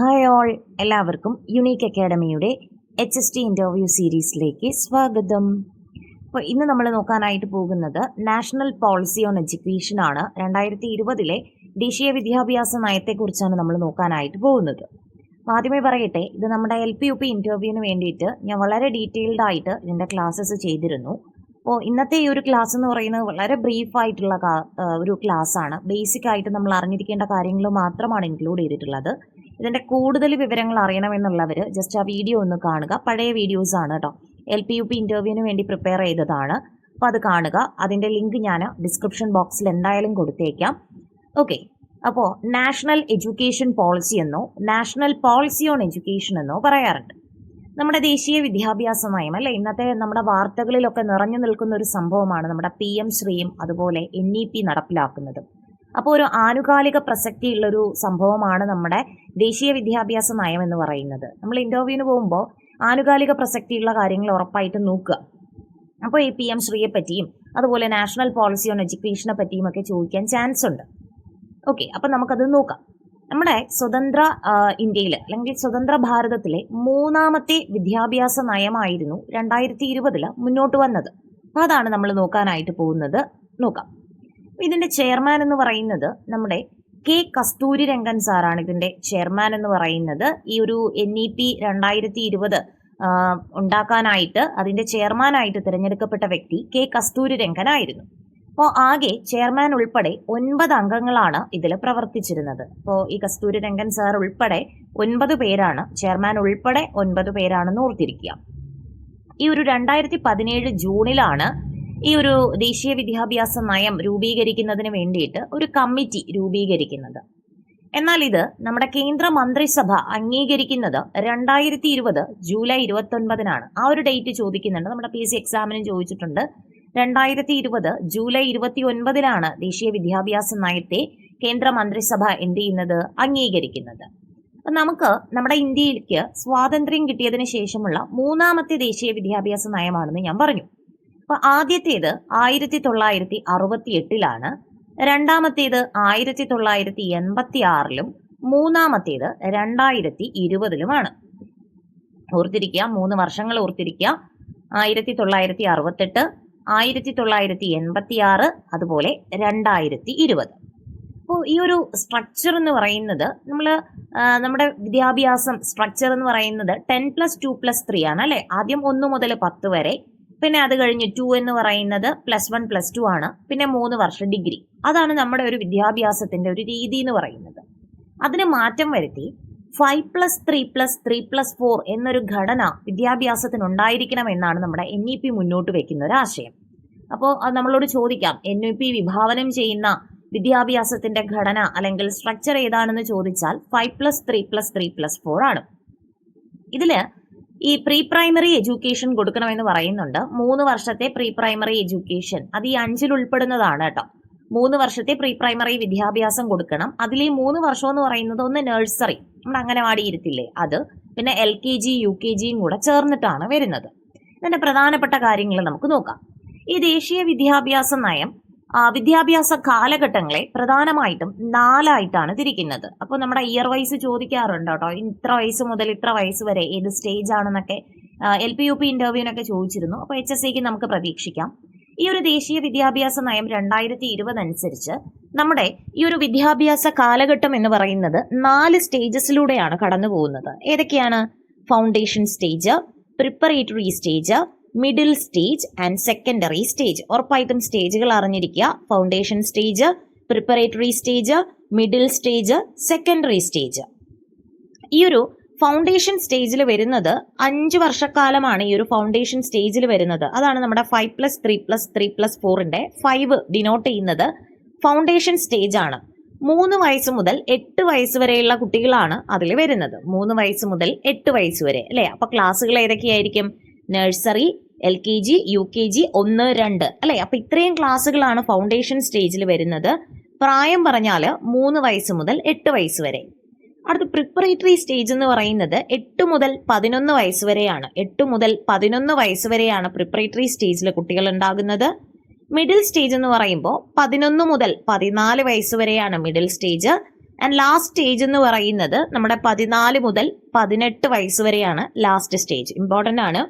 Hi all എല്ലാവർക്കും unique അക്കാഡമിയുടെ H S T interview സീരീസിലേക്ക് സ്വാഗതം. അപ്പോൾ ഇന്ന് നമ്മൾ നോക്കാനായിട്ട് പോകുന്നത് നാഷണൽ പോളിസി ഓൺ എഡ്യൂക്കേഷൻ ആണ്. രണ്ടായിരത്തി ഇരുപതിലെ ദേശീയ വിദ്യാഭ്യാസ നയത്തെക്കുറിച്ചാണ് നമ്മൾ നോക്കാനായിട്ട് പോകുന്നത്. ആദ്യമേ പറയട്ടെ ഇത് നമ്മുടെ എൽ പി യു പി ഇന്റർവ്യൂവിന് വേണ്ടിയിട്ട് ഞാൻ വളരെ ഡീറ്റെയിൽഡ് ആയിട്ട് ഇതിന്റെ ക്ലാസ്സസ് ചെയ്തിരുന്നു. അപ്പോൾ ഇന്നത്തെ ഈ ഒരു ക്ലാസ് എന്ന് പറയുന്നത് വളരെ ബ്രീഫ് ആയിട്ടുള്ള ഒരു ക്ലാസ് ആണ്. ബേസിക് ആയിട്ട് നമ്മൾ അറിഞ്ഞിരിക്കേണ്ട കാര്യങ്ങൾ മാത്രമാണ് ഇൻക്ലൂഡ് ചെയ്തിട്ടുള്ളത്. ഇതിന്റെ കൂടുതൽ വിവരങ്ങൾ അറിയണമെന്നുള്ളവർ ജസ്റ്റ് ആ വീഡിയോ ഒന്ന് കാണുക. പഴയ വീഡിയോസ് ആണ് കേട്ടോ എൽ പി യു പി ഇന്റർവ്യൂവിന് വേണ്ടി പ്രിപ്പയർ ചെയ്തതാണ്. അപ്പോൾ അത് കാണുക. അതിന്റെ ലിങ്ക് ഞാൻ ഡിസ്ക്രിപ്ഷൻ ബോക്സിൽ എന്തായാലും കൊടുത്തേക്കാം. ഓക്കെ അപ്പോൾ നാഷണൽ എഡ്യൂക്കേഷൻ പോളിസി എന്നോ നാഷണൽ പോളിസി ഓൺ എഡ്യൂക്കേഷൻ എന്നോ പറയാറുണ്ട്. നമ്മുടെ ദേശീയ വിദ്യാഭ്യാസ നയം അല്ലെ ഇന്നത്തെ നമ്മുടെ വാർത്തകളിലൊക്കെ നിറഞ്ഞു നിൽക്കുന്ന ഒരു സംഭവമാണ് നമ്മുടെ പി എം ശ്രീയും അതുപോലെ എൻ ഇ പി നടപ്പിലാക്കുന്നത്. അപ്പോൾ ഒരു ആനുകാലിക പ്രസക്തിയുള്ളൊരു സംഭവമാണ് നമ്മുടെ ദേശീയ വിദ്യാഭ്യാസ നയം എന്ന് പറയുന്നത്. നമ്മൾ ഇന്റർവ്യൂവിന് പോകുമ്പോൾ ആനുകാലിക പ്രസക്തിയുള്ള കാര്യങ്ങൾ ഉറപ്പായിട്ട് നോക്കുക. അപ്പോൾ ഈ പി എം ശ്രീയെ പറ്റിയും അതുപോലെ നാഷണൽ പോളിസി ഓൺ എഡ്യൂക്കേഷനെ പറ്റിയും ഒക്കെ ചോദിക്കാൻ ചാൻസ് ഉണ്ട്. ഓക്കെ അപ്പം നമുക്കത് നോക്കാം. നമ്മുടെ സ്വതന്ത്ര ഇന്ത്യയിൽ അല്ലെങ്കിൽ സ്വതന്ത്ര ഭാരതത്തിലെ മൂന്നാമത്തെ വിദ്യാഭ്യാസ നയമായിരുന്നു രണ്ടായിരത്തി ഇരുപതിൽ മുന്നോട്ട് വന്നത്. അതാണ് നമ്മൾ നോക്കാനായിട്ട് പോകുന്നത്. നോക്കാം. ഇതിന്റെ ചെയർമാൻ എന്ന് പറയുന്നത് നമ്മുടെ കെ കസ്തൂരി രംഗൻ സാറാണ് ഇതിന്റെ ചെയർമാൻ എന്ന് പറയുന്നത് ഈ ഒരു എൻ ഇ പി രണ്ടായിരത്തി ഇരുപത് ഉണ്ടാക്കാനായിട്ട് അതിന്റെ ചെയർമാനായിട്ട് തിരഞ്ഞെടുക്കപ്പെട്ട വ്യക്തി കെ കസ്തൂരി രംഗനായിരുന്നു അപ്പോൾ ആകെ ചെയർമാൻ ഉൾപ്പെടെ ഒൻപത് അംഗങ്ങളാണ് ഇതിൽ പ്രവർത്തിച്ചിരുന്നത്. അപ്പോൾ ഈ കസ്തൂരി രംഗൻ സാർ ഉൾപ്പെടെ ഒൻപത് പേരാണ് ചെയർമാൻ ഉൾപ്പെടെ ഒൻപത് പേരാണെന്ന് ഓർത്തിരിക്കുക. ഈ ഒരു രണ്ടായിരത്തി പതിനേഴ് ജൂണിലാണ് ഈ ഒരു ദേശീയ വിദ്യാഭ്യാസ നയം രൂപീകരിക്കുന്നതിന് വേണ്ടിയിട്ട് ഒരു കമ്മിറ്റി രൂപീകരിക്കുന്നത്. എന്നാൽ ഇത് നമ്മുടെ കേന്ദ്ര മന്ത്രിസഭ അംഗീകരിക്കുന്നത് രണ്ടായിരത്തി ഇരുപത് ജൂലൈ ഇരുപത്തി ഒൻപതിനാണ് ആ ഒരു ഡേറ്റ് ചോദിക്കുന്നുണ്ട്. നമ്മുടെ പി എസ് സി എക്സാമിനും ചോദിച്ചിട്ടുണ്ട്. രണ്ടായിരത്തി ഇരുപത് ജൂലൈ ഇരുപത്തി ഒൻപതിലാണ് ദേശീയ വിദ്യാഭ്യാസ നയത്തെ കേന്ദ്ര മന്ത്രിസഭ എന്ത് ചെയ്യുന്നത്? അംഗീകരിക്കുന്നത്. അപ്പൊ നമുക്ക് നമ്മുടെ ഇന്ത്യയിലേക്ക് സ്വാതന്ത്ര്യം കിട്ടിയതിന് ശേഷമുള്ള മൂന്നാമത്തെ ദേശീയ വിദ്യാഭ്യാസ നയമാണെന്ന് ഞാൻ പറഞ്ഞു. അപ്പൊ ആദ്യത്തേത് ആയിരത്തി തൊള്ളായിരത്തി അറുപത്തി എട്ടിലാണ് രണ്ടാമത്തേത് ആയിരത്തി തൊള്ളായിരത്തി എൺപത്തി ആറിലും മൂന്നാമത്തേത് രണ്ടായിരത്തി ഇരുപതിലുമാണ് ഓർത്തിരിക്കുക മൂന്ന് വർഷങ്ങൾ ഓർത്തിരിക്കുക. ആയിരത്തി തൊള്ളായിരത്തി അറുപത്തെട്ട് ആയിരത്തി തൊള്ളായിരത്തി എൺപത്തി ആറ് അതുപോലെ രണ്ടായിരത്തി ഇരുപത് അപ്പോൾ ഈ ഒരു സ്ട്രക്ചർ എന്ന് പറയുന്നത് നമ്മൾ നമ്മുടെ വിദ്യാഭ്യാസം സ്ട്രക്ചർ എന്ന് പറയുന്നത് ten plus two plus three ആണ് അല്ലെ? ആദ്യം ഒന്ന് മുതൽ പത്ത് വരെ പിന്നെ അത് കഴിഞ്ഞ് ടു എന്ന് പറയുന്നത് പ്ലസ് വൺ പ്ലസ് ടു ആണ്. പിന്നെ മൂന്ന് വർഷം ഡിഗ്രി അതാണ് നമ്മുടെ ഒരു വിദ്യാഭ്യാസത്തിന്റെ ഒരു രീതി എന്ന് പറയുന്നത്. അതിന് മാറ്റം വരുത്തി five plus three plus three plus four എന്നൊരു ഘടന വിദ്യാഭ്യാസത്തിന് ഉണ്ടായിരിക്കണം എന്നാണ് നമ്മുടെ എൻ ഇ പി മുന്നോട്ട് വെക്കുന്ന ഒരു ആശയം. അപ്പോൾ അത് നമ്മളോട് ചോദിക്കാം എൻ ഇ പി വിഭാവനം ചെയ്യുന്ന വിദ്യാഭ്യാസത്തിന്റെ ഘടന അല്ലെങ്കിൽ സ്ട്രക്ചർ ഏതാണെന്ന് ചോദിച്ചാൽ five plus three plus three plus four ആണ്. ഇതിൽ ഈ പ്രീ പ്രൈമറി എഡ്യൂക്കേഷൻ കൊടുക്കണമെന്ന് പറയുന്നുണ്ട്. മൂന്ന് വർഷത്തെ പ്രീ പ്രൈമറി എഡ്യൂക്കേഷൻ അത് ഈ അഞ്ചിൽ ഉൾപ്പെടുന്നതാണ് കേട്ടോ. മൂന്ന് വർഷത്തെ പ്രീ പ്രൈമറി വിദ്യാഭ്യാസം കൊടുക്കണം. അതിൽ ഈ മൂന്ന് വർഷം എന്ന് പറയുന്നത് ഒന്ന് നഴ്സറി നമ്മൾ അംഗനവാടി ഇരുത്തില്ലേ അത്. പിന്നെ L K G U K ജിയും കൂടെ ചേർന്നിട്ടാണ് വരുന്നത്. ഇതിന്റെ പ്രധാനപ്പെട്ട കാര്യങ്ങൾ നമുക്ക് നോക്കാം. ഈ ദേശീയ വിദ്യാഭ്യാസ നയം വിദ്യാഭ്യാസ കാലഘട്ടങ്ങളെ പ്രധാനമായിട്ടും നാലായിട്ടാണ് തിരിക്കുന്നത്. അപ്പോൾ നമ്മുടെ ഇയർ വൈസ് ചോദിക്കാറുണ്ട് കേട്ടോ ഇത്ര വയസ്സ് മുതൽ ഇത്ര വയസ്സ് വരെ ഏത് സ്റ്റേജ് ആണെന്നൊക്കെ. എൽ പി യു പി ഇന്റർവ്യൂവിനൊക്കെ ചോദിച്ചിരുന്നു. അപ്പോൾ എച്ച് എസ് സിക്ക് നമുക്ക് പ്രതീക്ഷിക്കാം. ഈ ഒരു ദേശീയ വിദ്യാഭ്യാസ നയം രണ്ടായിരത്തി ഇരുപത് അനുസരിച്ച് നമ്മുടെ ഈ ഒരു വിദ്യാഭ്യാസ കാലഘട്ടം എന്ന് പറയുന്നത് നാല് സ്റ്റേജസിലൂടെയാണ് കടന്നു പോകുന്നത് ഏതൊക്കെയാണ്? Foundation stage preparatory stage middle stage and secondary stage ഉറപ്പായിട്ടും സ്റ്റേജുകൾ അറിഞ്ഞിരിക്കുക. Foundation stage preparatory stage middle stage secondary stage ഈ ഒരു ഫൗണ്ടേഷൻ സ്റ്റേജിൽ വരുന്നത് അഞ്ച് വർഷക്കാലമാണ് ഈ ഒരു ഫൗണ്ടേഷൻ സ്റ്റേജിൽ വരുന്നത്. അതാണ് നമ്മുടെ five plus three plus three plus ഫോറിന്റെ ഫൈവ് ഡിനോട്ട് ചെയ്യുന്നത്. ഫൗണ്ടേഷൻ സ്റ്റേജ് ആണ്. മൂന്ന് വയസ്സ് മുതൽ എട്ട് വയസ്സ് വരെയുള്ള കുട്ടികളാണ് അതിൽ വരുന്നത്. മൂന്ന് വയസ്സ് മുതൽ എട്ട് വയസ്സ് വരെ അല്ലേ? അപ്പൊ ക്ലാസ്സുകൾ ഏതൊക്കെയായിരിക്കും? Nursery L K G U K G ഒന്ന് രണ്ട്. അല്ലെ? അപ്പൊ ഇത്രയും ക്ലാസ്സുകളാണ് ഫൗണ്ടേഷൻ സ്റ്റേജിൽ വരുന്നത്. പ്രായം പറഞ്ഞാൽ മൂന്ന് വയസ്സ് മുതൽ എട്ട് വയസ്സ് വരെ. അടുത്ത പ്രിപ്പറേറ്ററി സ്റ്റേജ് എന്ന് പറയുന്നത് എട്ട് മുതൽ പതിനൊന്ന് വയസ്സ് വരെയാണ്. എട്ട് മുതൽ പതിനൊന്ന് വയസ്സ് വരെയാണ് പ്രിപ്പറേറ്ററി സ്റ്റേജിൽ കുട്ടികൾ ഉണ്ടാകുന്നത്. മിഡിൽ സ്റ്റേജ് എന്ന് പറയുമ്പോൾ പതിനൊന്ന് മുതൽ പതിനാല് വയസ്സ് വരെയാണ് middle stage and last stage എന്ന് പറയുന്നത് നമ്മുടെ പതിനാല് മുതൽ പതിനെട്ട് വയസ്സ് വരെയാണ് ലാസ്റ്റ് സ്റ്റേജ് ഇമ്പോർട്ടന്റ് ആണ്.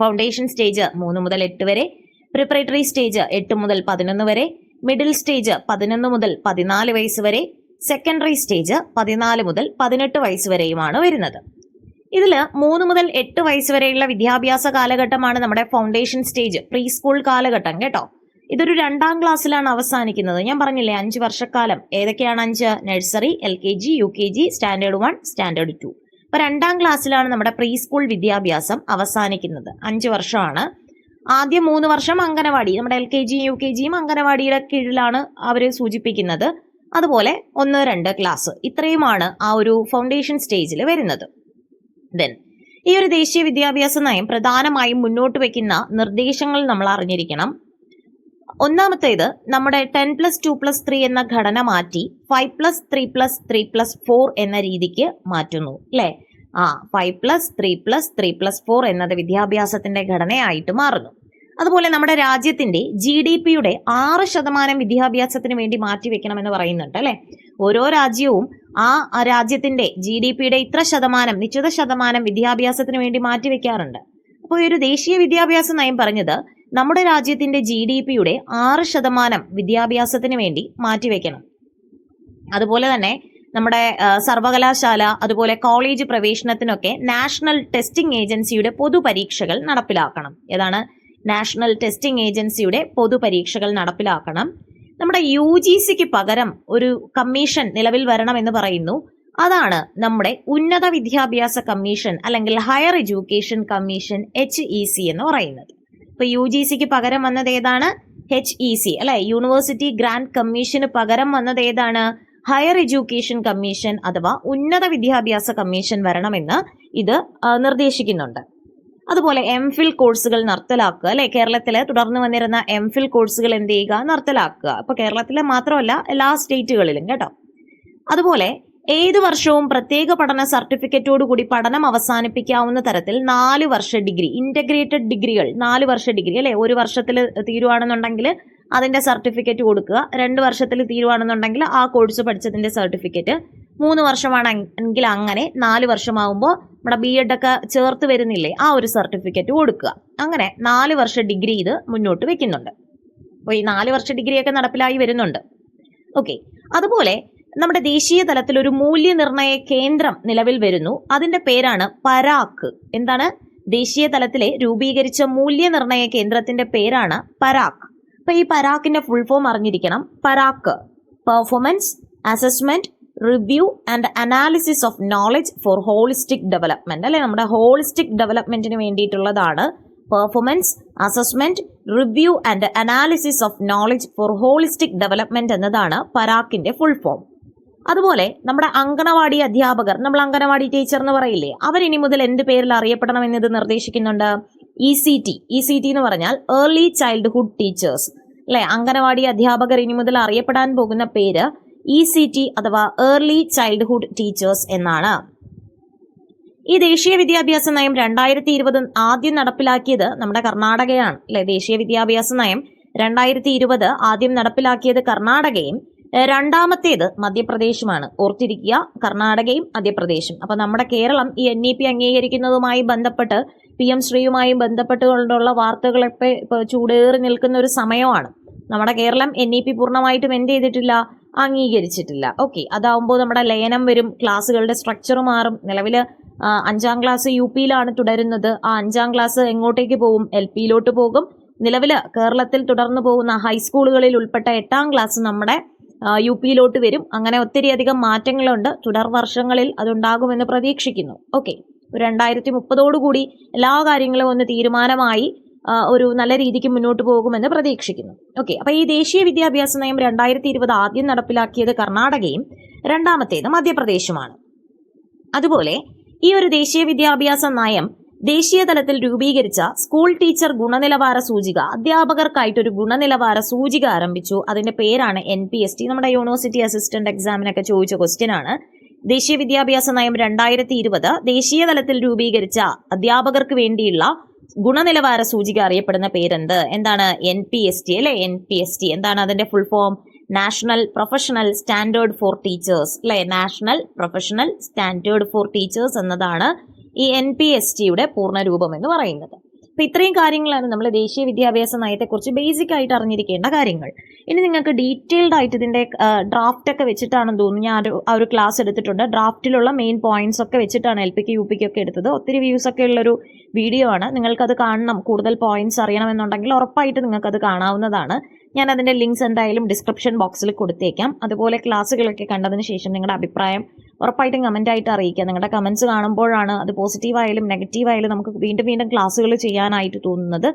ഫൗണ്ടേഷൻ സ്റ്റേജ് മൂന്ന് മുതൽ എട്ട് വരെ. പ്രിപ്പറേറ്ററി സ്റ്റേജ് എട്ട് മുതൽ പതിനൊന്ന് വരെ. മിഡിൽ സ്റ്റേജ് പതിനൊന്ന് മുതൽ പതിനാല് വയസ്സ് വരെ. സെക്കൻഡറി സ്റ്റേജ് പതിനാല് മുതൽ പതിനെട്ട് വയസ്സ് വരെയുമാണ് വരുന്നത്. ഇതിൽ മൂന്ന് മുതൽ എട്ട് വയസ്സ് വരെയുള്ള വിദ്യാഭ്യാസ കാലഘട്ടമാണ് നമ്മുടെ ഫൗണ്ടേഷൻ സ്റ്റേജ് പ്രീ സ്കൂൾ കാലഘട്ടം കേട്ടോ. ഇതൊരു രണ്ടാം ക്ലാസ്സിലാണ് അവസാനിക്കുന്നത്. ഞാൻ പറഞ്ഞില്ലേ അഞ്ച് വർഷക്കാലം. ഏതൊക്കെയാണ് അഞ്ച്? Nursery L K G U K G standard one standard two അപ്പൊ രണ്ടാം ക്ലാസ്സിലാണ് നമ്മുടെ പ്രീ സ്കൂൾ വിദ്യാഭ്യാസം അവസാനിക്കുന്നത്. അഞ്ച് വർഷമാണ്. ആദ്യം മൂന്ന് വർഷം അംഗനവാടി നമ്മുടെ എൽ കെ ജിയും യു കെ ജിയും അംഗനവാടിയുടെ കീഴിലാണ് അവർ സൂചിപ്പിക്കുന്നത്. അതുപോലെ ഒന്ന് രണ്ട് ക്ലാസ് ഇത്രയുമാണ് ആ ഒരു ഫൗണ്ടേഷൻ സ്റ്റേജിൽ വരുന്നത്. ദെൻ ഈ ഒരു ദേശീയ വിദ്യാഭ്യാസ നയം പ്രധാനമായും മുന്നോട്ട് വയ്ക്കുന്ന നിർദ്ദേശങ്ങൾ നമ്മൾ അറിഞ്ഞിരിക്കണം. ഒന്നാമത്തേത് നമ്മുടെ ten plus two plus three എന്ന ഘടന മാറ്റി five plus three plus three plus four എന്ന രീതിക്ക് മാറ്റുന്നു അല്ലേ ആ five plus three plus three plus four എന്നത് വിദ്യാഭ്യാസത്തിന്റെ ഘടനയായിട്ട് മാറുന്നു. അതുപോലെ നമ്മുടെ രാജ്യത്തിന്റെ ജി ഡി പിയുടെ ആറ് ശതമാനം വിദ്യാഭ്യാസത്തിന് വേണ്ടി മാറ്റിവെക്കണമെന്ന് പറയുന്നുണ്ട് അല്ലെ ഓരോ രാജ്യവും ആ രാജ്യത്തിന്റെ ജി ഡി പിയുടെ ഇത്ര ശതമാനം നിശ്ചിത ശതമാനം വിദ്യാഭ്യാസത്തിന് വേണ്ടി മാറ്റിവെക്കാറുണ്ട് അപ്പോൾ ഒരു ദേശീയ വിദ്യാഭ്യാസ നയം പറഞ്ഞത് നമ്മുടെ രാജ്യത്തിന്റെ ജി ഡി പിയുടെ ആറ് ശതമാനം വിദ്യാഭ്യാസത്തിന് വേണ്ടി മാറ്റിവെക്കണം. അതുപോലെ തന്നെ നമ്മുടെ സർവകലാശാല അതുപോലെ കോളേജ് പ്രവേശനത്തിനൊക്കെ നാഷണൽ ടെസ്റ്റിംഗ് ഏജൻസിയുടെ പൊതുപരീക്ഷകൾ നടപ്പിലാക്കണം. ഏതാണ്? നാഷണൽ ടെസ്റ്റിംഗ് ഏജൻസിയുടെ പൊതുപരീക്ഷകൾ നടപ്പിലാക്കണം. നമ്മുടെ യു ജി സിക്ക് പകരം ഒരു കമ്മീഷൻ നിലവിൽ വരണമെന്ന് പറയുന്നു. അതാണ് നമ്മുടെ ഉന്നത വിദ്യാഭ്യാസ കമ്മീഷൻ അല്ലെങ്കിൽ higher education commission H E C എന്ന് പറയുന്നത്. ഇപ്പൊ യു ജി സിക്ക് പകരം വന്നത് ഏതാണ്? എച്ച് ഇ സി അല്ലെ? യൂണിവേഴ്സിറ്റി ഗ്രാൻഡ് കമ്മീഷന് പകരം വന്നത് ഏതാണ്? ഹയർ എഡ്യൂക്കേഷൻ കമ്മീഷൻ അഥവാ ഉന്നത വിദ്യാഭ്യാസ കമ്മീഷൻ വരണമെന്ന് ഇത് നിർദ്ദേശിക്കുന്നുണ്ട്. അതുപോലെ എം ഫിൽ കോഴ്സുകൾ നിർത്തലാക്കുക അല്ലെ? കേരളത്തിൽ തുടർന്ന് വന്നിരുന്ന എം ഫിൽ കോഴ്സുകൾ എന്ത് ചെയ്യുക? നിർത്തലാക്കുക. അപ്പൊ കേരളത്തിലെ മാത്രമല്ല എല്ലാ സ്റ്റേറ്റുകളിലും കേട്ടോ. അതുപോലെ ഏത് വർഷവും പ്രത്യേക പഠന സർട്ടിഫിക്കറ്റോട് കൂടി പഠനം അവസാനിപ്പിക്കാവുന്ന തരത്തിൽ നാല് വർഷ ഡിഗ്രി ഇന്റഗ്രേറ്റഡ് ഡിഗ്രികൾ നാല് വർഷ ഡിഗ്രി അല്ലെ? ഒരു വർഷത്തിൽ തീരുവാണെന്നുണ്ടെങ്കിൽ അതിന്റെ സർട്ടിഫിക്കറ്റ് കൊടുക്കുക രണ്ട് വർഷത്തിൽ തീരുവാണെന്നുണ്ടെങ്കിൽ ആ കോഴ്സ് പഠിച്ചതിന്റെ സർട്ടിഫിക്കറ്റ് മൂന്ന് വർഷമാണെങ്കിൽ അങ്ങനെ നാല് വർഷമാകുമ്പോൾ നമ്മുടെ ബി എഡ് ഒക്കെ ചേർത്ത് വരുന്നില്ലേ ആ ഒരു സർട്ടിഫിക്കറ്റ് കൊടുക്കുക. അങ്ങനെ നാല് വർഷ ഡിഗ്രി ഇത് മുന്നോട്ട് വെക്കുന്നുണ്ട്. അപ്പോൾ ഈ നാല് വർഷ ഡിഗ്രിയൊക്കെ നടപ്പിലായി വരുന്നുണ്ട്. ഓക്കെ. അതുപോലെ നമ്മുടെ ദേശീയ തലത്തിൽ ഒരു മൂല്യനിർണയ കേന്ദ്രം നിലവിൽ വരുന്നു. അതിന്റെ പേരാണ് പരാക്ക്. എന്താണ്? ദേശീയ തലത്തിലെ രൂപീകരിച്ച മൂല്യനിർണയ കേന്ദ്രത്തിന്റെ പേരാണ് പരാക്ക്. അപ്പൊ ഈ പരാക്കിന്റെ ഫുൾ ഫോം അറിഞ്ഞിരിക്കണം. PARAKH performance assessment review and analysis of knowledge for holistic development അല്ലെ? നമ്മുടെ ഹോളിസ്റ്റിക് ഡെവലപ്മെന്റിന് വേണ്ടിയിട്ടുള്ളതാണ് performance assessment review and analysis of knowledge for holistic development എന്നതാണ് പരാക്കിന്റെ ഫുൾ ഫോം അതുപോലെ നമ്മുടെ അങ്കണവാടി അധ്യാപകർ നമ്മൾ അങ്കണവാടി ടീച്ചർ എന്ന് പറയില്ലേ അവരിനി മുതൽ എന്ത് പേരിൽ അറിയപ്പെടണം എന്നത് നിർദ്ദേശിക്കുന്നുണ്ട്? E C T E C T എന്ന് പറഞ്ഞാൽ ഏർലി ചൈൽഡ്ഹുഡ് ടീച്ചേഴ്സ് അല്ലെ? അങ്കണവാടി അധ്യാപകർ ഇനി മുതൽ അറിയപ്പെടാൻ പോകുന്ന പേര് ഇ സി ടി അഥവാ ഏർലി ചൈൽഡ്ഹുഡ് ടീച്ചേഴ്സ് എന്നാണ്. ഈ ദേശീയ വിദ്യാഭ്യാസ നയം രണ്ടായിരത്തി ഇരുപത് ആദ്യം നടപ്പിലാക്കിയത് നമ്മുടെ കർണാടകയാണ്. അല്ലെ? ദേശീയ വിദ്യാഭ്യാസ നയം രണ്ടായിരത്തി ഇരുപത് ആദ്യം നടപ്പിലാക്കിയത് കർണാടകയും രണ്ടാമത്തേത് മധ്യപ്രദേശുമാണ്. ഓർത്തിരിക്കുക കർണാടകയും മധ്യപ്രദേശും. അപ്പൊ നമ്മുടെ കേരളം ഈ എൻ ഇ പി അംഗീകരിക്കുന്നതുമായി ബന്ധപ്പെട്ട് പി എം ശ്രീയുമായും ബന്ധപ്പെട്ടുകൊണ്ടുള്ള വാർത്തകളൊക്കെ ഇപ്പോൾ ചൂടേറി നിൽക്കുന്ന ഒരു സമയമാണ്. നമ്മുടെ കേരളം എൻ ഇ പി പൂർണമായിട്ടും എന്ത് ചെയ്തിട്ടില്ല? അംഗീകരിച്ചിട്ടില്ല. ഓക്കെ അതാവുമ്പോൾ നമ്മുടെ ലയനം വരും ക്ലാസ്സുകളുടെ സ്ട്രക്ചർ മാറും. നിലവിൽ അഞ്ചാം ക്ലാസ് യു പിയിലാണ് തുടരുന്നത്. ആ അഞ്ചാം ക്ലാസ് എങ്ങോട്ടേക്ക് പോകും? എൽ പിയിലോട്ട് പോകും. നിലവിൽ കേരളത്തിൽ തുടർന്നു പോകുന്ന ഹൈസ്കൂളുകളിൽ ഉൾപ്പെട്ട എട്ടാം ക്ലാസ് നമ്മുടെ യു പിയിലോട്ട് വരും. അങ്ങനെ ഒത്തിരി അധികം മാറ്റങ്ങളുണ്ട്. തുടർ വർഷങ്ങളിൽ അതുണ്ടാകുമെന്ന് പ്രതീക്ഷിക്കുന്നു. ഓക്കെ. രണ്ടായിരത്തി മുപ്പതോടുകൂടി എല്ലാ കാര്യങ്ങളും ഒന്ന് തീരുമാനമായി ഒരു നല്ല രീതിക്ക് മുന്നോട്ട് പോകുമെന്ന് പ്രതീക്ഷിക്കുന്നു. ഓക്കെ. അപ്പൊ ഈ ദേശീയ വിദ്യാഭ്യാസ നയം രണ്ടായിരത്തി ഇരുപത് ആദ്യം നടപ്പിലാക്കിയത് കർണാടകയും രണ്ടാമത്തേത് മധ്യപ്രദേശുമാണ്. അതുപോലെ ഈ ഒരു ദേശീയ വിദ്യാഭ്യാസ നയം ദേശീയ തലത്തിൽ രൂപീകരിച്ച സ്കൂൾ ടീച്ചർ ഗുണനിലവാര സൂചിക അധ്യാപകർക്കായിട്ട് ഒരു ഗുണനിലവാര സൂചിക ആരംഭിച്ചു. അതിന്റെ പേരാണ് എൻ പി എസ് ടി നമ്മുടെ യൂണിവേഴ്സിറ്റി അസിസ്റ്റന്റ് എക്സാമിനൊക്കെ ചോദിച്ച ക്വസ്റ്റ്യൻ ആണ്. ദേശീയ വിദ്യാഭ്യാസ നയം രണ്ടായിരത്തി ഇരുപത് ദേശീയതലത്തിൽ രൂപീകരിച്ച അധ്യാപകർക്ക് വേണ്ടിയുള്ള ഗുണനിലവാര സൂചിക അറിയപ്പെടുന്ന പേരെന്ത്? എന്താണ് എൻ പി എസ് ടി അല്ലെ? എൻ പി എസ് ടി എന്താണ് അതിന്റെ full form national professional standard for teachers അല്ലെ? National professional standard for teachers എന്നതാണ് ഈ എൻ പി എസ് ടിയുടെ പൂർണരൂപം എന്ന് പറയുന്നത്. അപ്പൊ ഇത്രയും കാര്യങ്ങളാണ് നമ്മൾ ദേശീയ വിദ്യാഭ്യാസ നയത്തെക്കുറിച്ച് ബേസിക് ആയിട്ട് അറിഞ്ഞിരിക്കേണ്ട കാര്യങ്ങൾ. ഇനി നിങ്ങൾക്ക് ഡീറ്റെയിൽഡ് ആയിട്ട് ഇതിന്റെ ഡ്രാഫ്റ്റ് ഒക്കെ വെച്ചിട്ടാണെന്ന് തോന്നുന്നു. ഞാൻ ആ ഒരു ക്ലാസ് എടുത്തിട്ടുണ്ട്. ഡ്രാഫ്റ്റിലുള്ള മെയിൻ പോയിന്റ്സ് ഒക്കെ വെച്ചിട്ടാണ് എൽ പിക്ക് യു പിക്ക് ഒക്കെ എടുത്തത്. ഒത്തിരി വ്യൂസ് ഒക്കെ ഉള്ളൊരു വീഡിയോ ആണ്. നിങ്ങൾക്കത് കാണണം. കൂടുതൽ പോയിന്റ്സ് അറിയണമെന്നുണ്ടെങ്കിൽ ഉറപ്പായിട്ട് നിങ്ങൾക്ക് അത് കാണാവുന്നതാണ്. ഞാൻ അതിന്റെ ലിങ്ക്സ് എന്തായാലും ഡിസ്ക്രിപ്ഷൻ ബോക്സിൽ കൊടുത്തേക്കാം. അതുപോലെ ക്ലാസ്സുകളൊക്കെ കണ്ടതിന് ശേഷം നിങ്ങളുടെ അഭിപ്രായം ഉറപ്പായിട്ടും കമന്റ് ആയിട്ട് അറിയിക്കുക. നിങ്ങളുടെ കമൻസ് കാണുമ്പോഴാണ് അത് പോസിറ്റീവായാലും നെഗറ്റീവായാലും നമുക്ക് വീണ്ടും വീണ്ടും ക്ലാസ്സുകൾ ചെയ്യാനായിട്ട് തോന്നുന്നത്.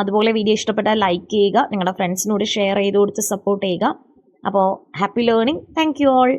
അതുപോലെ വീഡിയോ ഇഷ്ടപ്പെട്ടാൽ ലൈക്ക് ചെയ്യുക. നിങ്ങളുടെ ഫ്രണ്ട്സിനോട് ഷെയർ ചെയ്ത് കൊടുത്ത് സപ്പോർട്ട് ചെയ്യുക. അപ്പോൾ happy learning thank you all